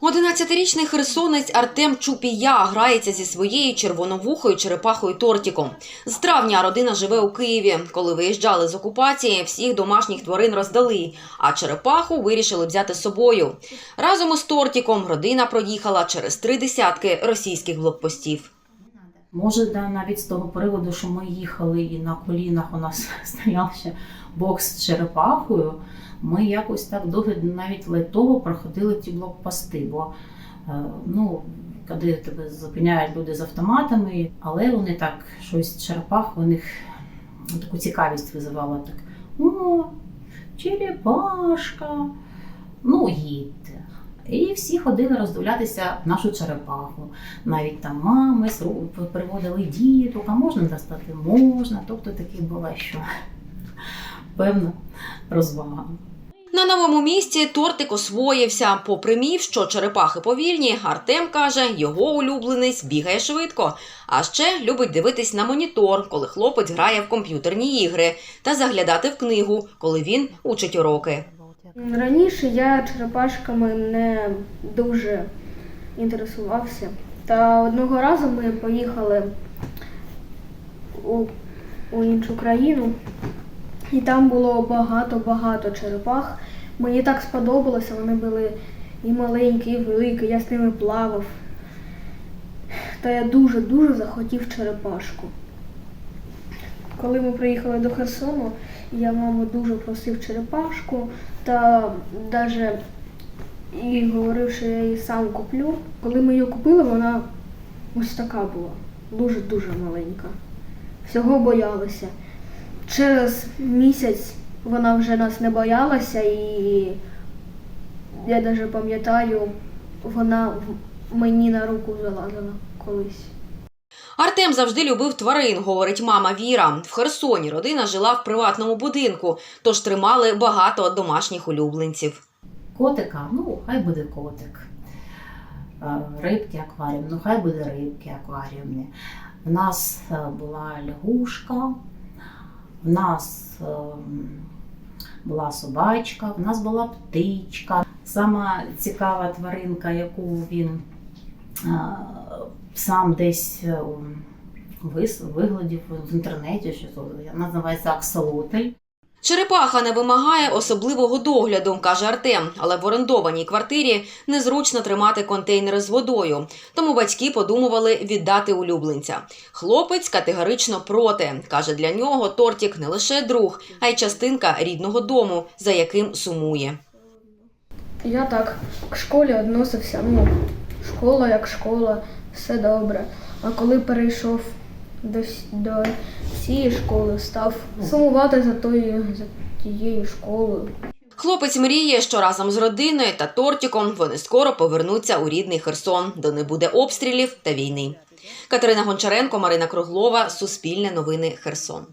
11-річний херсонець Артем Чупія грається зі своєю червоновухою черепахою Тортіком. З травня родина живе у Києві. Коли виїжджали з окупації, всіх домашніх тварин роздали, а черепаху вирішили взяти з собою. Разом із Тортіком родина проїхала через три десятки російських блокпостів. Може, да, навіть з того приводу, що ми їхали і на колінах у нас стояв ще бокс з черепахою, ми якось так довго навіть лайтово проходили ті блокпости. Бо е, ну, коли тебе зупиняють люди з автоматами, але вони так щось черепах, у них таку цікавість визивало так. О, черепашка, ну їдьте. І всі ходили роздивлятися нашу черепаху. Навіть там мами приводили діток, а можна достати? Можна. Тобто таке було, що певна розвага. На новому місці тортик освоївся. Попри міф, що черепахи повільні, Артем каже, його улюбленець бігає швидко. А ще любить дивитись на монітор, коли хлопець грає в комп'ютерні ігри, та заглядати в книгу, коли він учить уроки. Раніше я черепашками не дуже інтересувався. Та одного разу ми поїхали у, у іншу країну, і там було багато-багато черепах. Мені так сподобалося, вони були і маленькі, і великі, я з ними плавав. Та я дуже-дуже захотів черепашку. Коли ми приїхали до Херсону, я маму дуже просив черепашку та навіть і говорив, що я її сам куплю. Коли ми її купили, вона ось така була, дуже-дуже маленька. Всього боялися. Через місяць вона вже нас не боялася, і я навіть пам'ятаю, вона мені на руку залазила колись. Артем завжди любив тварин, говорить мама Віра. В Херсоні родина жила в приватному будинку, тож тримали багато домашніх улюбленців. Котика, ну хай буде котик. Е, Рибки акваріум, ну хай буде рибки акваріумні. В нас е, була лягушка, в нас ем, була собачка, в нас була птичка. Сама цікава тваринка, яку він е, сам десь е, вис- вигладів в інтернеті, що то називається аксолотль. Черепаха не вимагає особливого догляду, каже Артем, але в орендованій квартирі незручно тримати контейнери з водою. Тому батьки подумували віддати улюбленця. Хлопець категорично проти. каже, для нього тортік не лише друг, а й частинка рідного дому, за яким сумує. Я так к школі відносився. Ну, школа як школа, все добре. А коли перейшов до, до цієї школи, став сумувати за тою, за тією школою. Хлопець мріє, що разом з родиною та тортиком вони скоро повернуться у рідний Херсон, де не буде обстрілів та війни. Катерина Гончаренко, Марина Круглова, Суспільне новини Херсон.